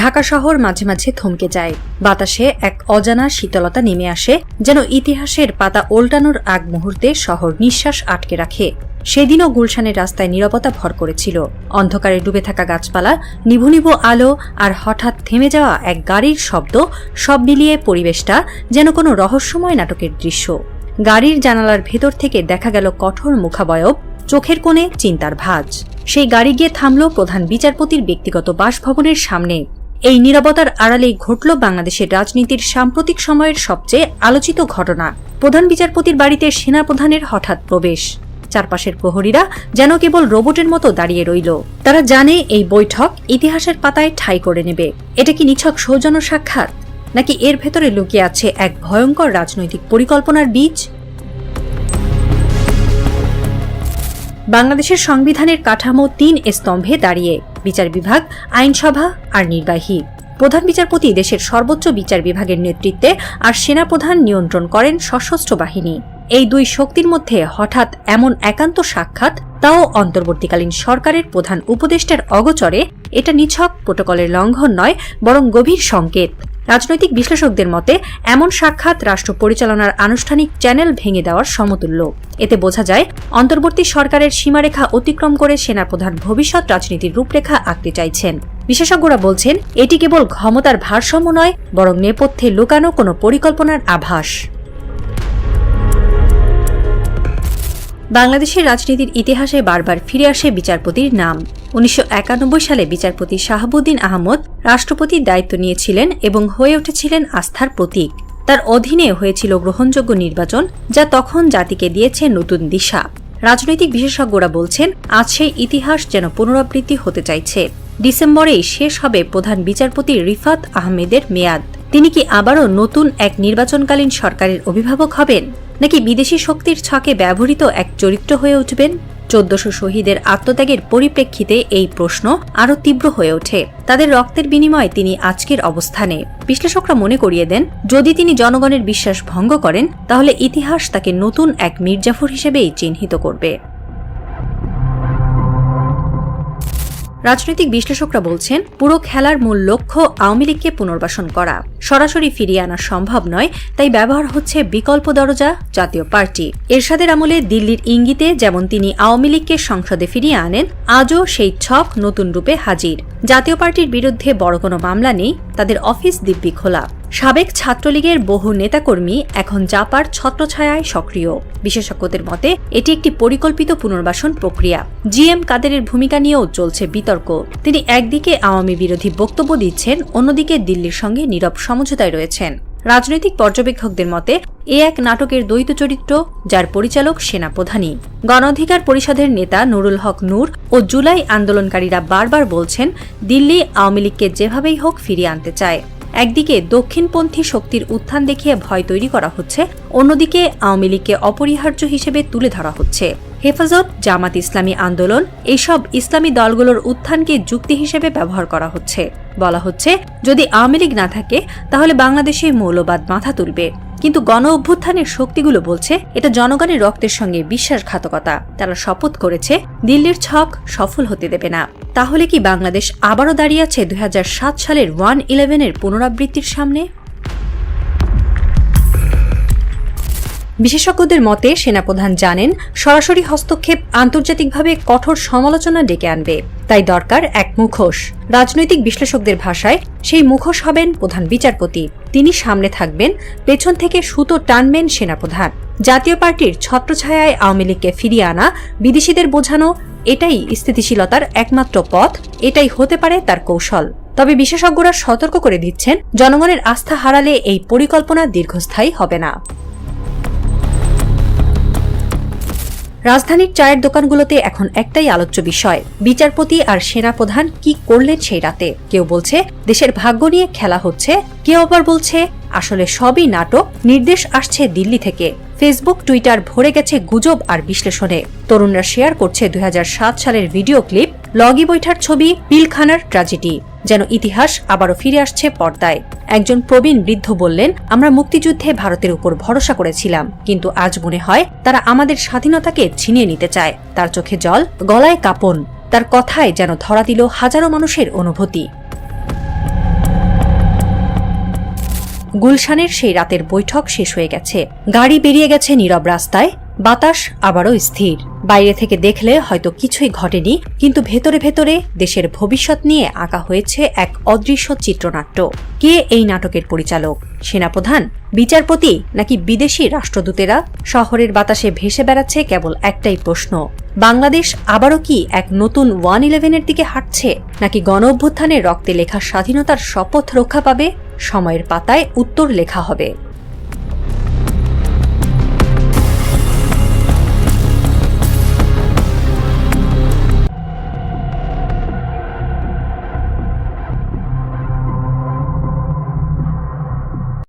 ঢাকা শহর মাঝে মাঝে থমকে যায়। বাতাসে এক অজানা শীতলতা নেমে আসে, যেন ইতিহাসের পাতা ওল্টানোর আগ মুহূর্তে শহর নিঃশ্বাস আটকে রাখে। সেদিনও গুলশানের রাস্তায় নিরাপত্তা ভর করেছিল। অন্ধকারে ডুবে থাকা গাছপালা, নিভু নিভু আলো আর হঠাৎ থেমে যাওয়া এক গাড়ির শব্দ সব মিলিয়ে পরিবেশটা যেন কোনো রহস্যময় নাটকের দৃশ্য। গাড়ির জানালার ভেতর থেকে দেখা গেল কঠোর মুখাবয়ব, চোখের কোণে চিন্তার ভাঁজ। সেই গাড়ি গিয়ে থামল প্রধান বিচারপতির ব্যক্তিগত বাসভবনের সামনে। এই নিরাপত্তার আড়ালেই ঘটল বাংলাদেশের রাজনীতির সাম্প্রতিক সময়ের সবচেয়ে আলোচিত ঘটনা। প্রধান বিচারপতির বাড়িতে সেনাপ্রধানের হঠাৎ প্রবেশ। চারপাশের প্রহরীরা যেন কেবল রোবটের মতো দাঁড়িয়ে রইল। তারা জানে এই বৈঠক ইতিহাসের পাতায় ঠাই করে নেবে। এটা কি নিছক সৌজন্য সাক্ষাৎ? নাকি এর ভেতরে লুকিয়ে আছে এক ভয়ঙ্কর রাজনৈতিক পরিকল্পনার বীজ? বাংলাদেশের সংবিধানের কাঠামো তিন স্তম্ভে দাঁড়িয়ে। বিচার বিভাগ, আইনসভা আর নির্বাহী। প্রধান বিচারপতি দেশের সর্বোচ্চ বিচার বিভাগের নেতৃত্বে আর সেনাপ্রধান নিয়ন্ত্রণ করেন সশস্ত্র বাহিনী। এই দুই শক্তির মধ্যে হঠাৎ এমন একান্ত সাক্ষাৎ, তাও অন্তর্বর্তীকালীন সরকারের প্রধান উপদেষ্টার অগচরে, এটা নিছক প্রোটোকলের লঙ্ঘন নয়, বরং গভীর সংকেত। রাজনৈতিক বিশ্লেষকদের মতে, এমন সাক্ষাৎ রাষ্ট্র পরিচালনার আনুষ্ঠানিক চ্যানেল ভেঙে দেওয়ার সমতুল্য। এতে বোঝা যায়, অন্তর্বর্তী সরকারের সীমারেখা অতিক্রম করে সেনাপ্রধান ভবিষ্যৎ রাজনীতির রূপরেখা আঁকতে চাইছেন। বিশেষজ্ঞরা বলছেন, এটি কেবল ক্ষমতার ভারসাম্য নয়, বরং নেপথ্যে লুকানো কোনো পরিকল্পনার আভাস। বাংলাদেশের রাজনীতির ইতিহাসে বারবার ফিরে আসে বিচারপতির নাম। উনিশশো একানব্বই সালে বিচারপতি শাহাবুদ্দিন আহমদ রাষ্ট্রপতির দায়িত্ব নিয়েছিলেন এবং হয়ে উঠেছিলেন আস্থার প্রতীক। তার অধীনে হয়েছিল গ্রহণযোগ্য নির্বাচন, যা তখন জাতিকে দিয়েছে নতুন দিশা। রাজনৈতিক বিশেষজ্ঞরা বলছেন, আজ সেই ইতিহাস যেন পুনরাবৃত্তি হতে চাইছে। ডিসেম্বরেই শেষ হবে প্রধান বিচারপতি রিফাত আহমেদের মেয়াদ। তিনি কি আবারও নতুন এক নির্বাচনকালীন সরকারের অভিভাবক হবেন? নাকি বিদেশি শক্তির ছকে ব্যবহৃত এক চরিত্র হয়ে উঠবেন? চোদ্দশো শহীদের আত্মত্যাগের পরিপ্রেক্ষিতে এই প্রশ্ন আরও তীব্র হয়ে ওঠে। তাদের রক্তের বিনিময়ে তিনি আজকের অবস্থানে। বিশ্লেষকরা মনে করিয়ে দেন, যদি তিনি জনগণের বিশ্বাস ভঙ্গ করেন, তাহলে ইতিহাস তাকে নতুন এক মির্জাফর হিসেবেই চিহ্নিত করবে। রাজনৈতিক বিশ্লেষকরা বলছেন, পুরো খেলার মূল লক্ষ্য আওয়ামী লীগকে পুনর্বাসন করা। সরাসরি ফিরিয়ে আনা সম্ভব নয়, তাই ব্যবহার হচ্ছে বিকল্প দরজা, জাতীয় পার্টি। এরশাদের আমলে দিল্লির ইঙ্গিতে যেমন তিনি আওয়ামী লীগকে সংসদে ফিরিয়ে আনেন, আজও সেই ছক নতুন রূপে হাজির। জাতীয় পার্টির বিরুদ্ধে বড় কোনো মামলা নেই, তাদের অফিস দিব্যি খোলা। সাবেক ছাত্রলীগের বহু নেতাকর্মী এখন জাপার ছত্রছায়ায় সক্রিয়। বিশেষজ্ঞদের মতে, এটি একটি পরিকল্পিত পুনর্বাসন প্রক্রিয়া। জি এম কাদেরের ভূমিকা নিয়েও চলছে বিতর্ক। তিনি একদিকে আওয়ামী বিরোধী বক্তব্য দিচ্ছেন, অন্যদিকে দিল্লির সঙ্গে নীরব সমঝোতায় রয়েছেন। রাজনৈতিক পর্যবেক্ষকদের মতে, এ এক নাটকের দ্বৈত চরিত্র, যার পরিচালক সেনাপ্রধানই গণ অধিকার পরিষদের নেতা নুরুল হক নূর ও জুলাই আন্দোলনকারীরা বারবার বলছেন, দিল্লি আওয়ামী লীগকে যেভাবেই হোক ফিরিয়ে আনতে চায়। একদিকে দক্ষিণপন্থী শক্তির উত্থান দেখিয়ে ভয় তৈরি করা হচ্ছে, অন্যদিকে আওয়ামী লীগকে অপরিহার্য হিসেবে তুলে ধরা হচ্ছে। হেফাজত, জামাত ইসলামী আন্দোলন এইসব ইসলামী দলগুলোর উত্থানকে যুক্তি হিসেবে ব্যবহার করা হচ্ছে। বলা হচ্ছে, যদি আওয়ামী লীগ না থাকে, তাহলে বাংলাদেশে মৌলবাদ মাথা তুলবে। কিন্তু গণ অভ্যুত্থানের শক্তিগুলো বলছে, এটা জনগণের রক্তের সঙ্গে বিশ্বাসঘাতকতা। তারা শপথ করেছে, দিল্লির ছক সফল হতে দেবে না। তাহলে কি বাংলাদেশ আবারও দাঁড়িয়ে আছে দুই হাজার সাত সালের ওয়ান ইলেভেনের পুনরাবৃত্তির সামনে? বিশেষজ্ঞদের মতে, সেনাপ্রধান জানেন, সরাসরি হস্তক্ষেপ আন্তর্জাতিকভাবে কঠোর সমালোচনা ডেকে আনবে। তাই দরকার এক মুখোশ। রাজনৈতিক বিশ্লেষকদের ভাষায়, সেই মুখোশ হবেন প্রধান বিচারপতি। তিনি সামনে থাকবেন, পেছন থেকে সুতো টানবেন সেনাপ্রধান। জাতীয় পার্টির ছত্রছায়ায় আওয়ামী লীগকে ফিরিয়ে আনা, বিদেশিদের বোঝানো, এটাই স্থিতিশীলতার একমাত্র পথ, এটাই হতে পারে তার কৌশল। তবে বিশেষজ্ঞরা সতর্ক করে দিচ্ছেন, জনগণের আস্থা হারালে এই পরিকল্পনা দীর্ঘস্থায়ী হবে না। রাজধানীর চায়ের দোকানগুলোতে এখন একটাই আলোচ্য বিষয়। বিচারপতি আর সেনাপ্রধান কি করলেন সেই রাতে? কেউ বলছে, দেশের ভাগ্য নিয়ে খেলা হচ্ছে। কেউ আবার বলছে, আসলে সবই নাটক। নির্দেশ আসছে দিল্লি থেকে। ফেসবুক, টুইটার ভরে গেছে গুজব আর বিশ্লেষণে। তরুণরা শেয়ার করছে দুই হাজার সাত সালের ভিডিও ক্লিপ, লগি বৈঠার ছবি, পিলখানার ট্র্যাজেডি। যেন ইতিহাস আবারও ফিরে আসছে পর্দায়। একজন প্রবীণ বৃদ্ধ বললেন, আমরা মুক্তিযুদ্ধে ভারতের উপর ভরসা করেছিলাম, কিন্তু আজ মনে হয় তারা আমাদের স্বাধীনতাকে ছিনিয়ে নিতে চায়। তার চোখে জল, গলায় কাপন, তার কথায় যেন ধরা দিল হাজারো মানুষের অনুভূতি। গুলশানের সেই রাতের বৈঠক শেষ হয়ে গেছে। গাড়ি বেরিয়ে গেছে নীরব রাস্তায়। বাতাস আবারও স্থির। বাইরে থেকে দেখলে হয়তো কিছুই ঘটেনি, কিন্তু ভেতরে ভেতরে দেশের ভবিষ্যৎ নিয়ে আঁকা হয়েছে এক অদৃশ্য চিত্রনাট্য। কে এই নাটকের পরিচালক? সেনাপ্রধান? বিচারপতি? নাকি বিদেশি রাষ্ট্রদূতেরা? শহরের বাতাসে ভেসে বেড়াচ্ছে কেবল একটাই প্রশ্ন। বাংলাদেশ আবারও কি এক নতুন ওয়ান ইলেভেনের দিকে হাঁটছে? নাকি গণ অভ্যুত্থানের রক্তে লেখা স্বাধীনতার শপথ রক্ষা পাবে? সময়ের পাতায় উত্তর লেখা হবে।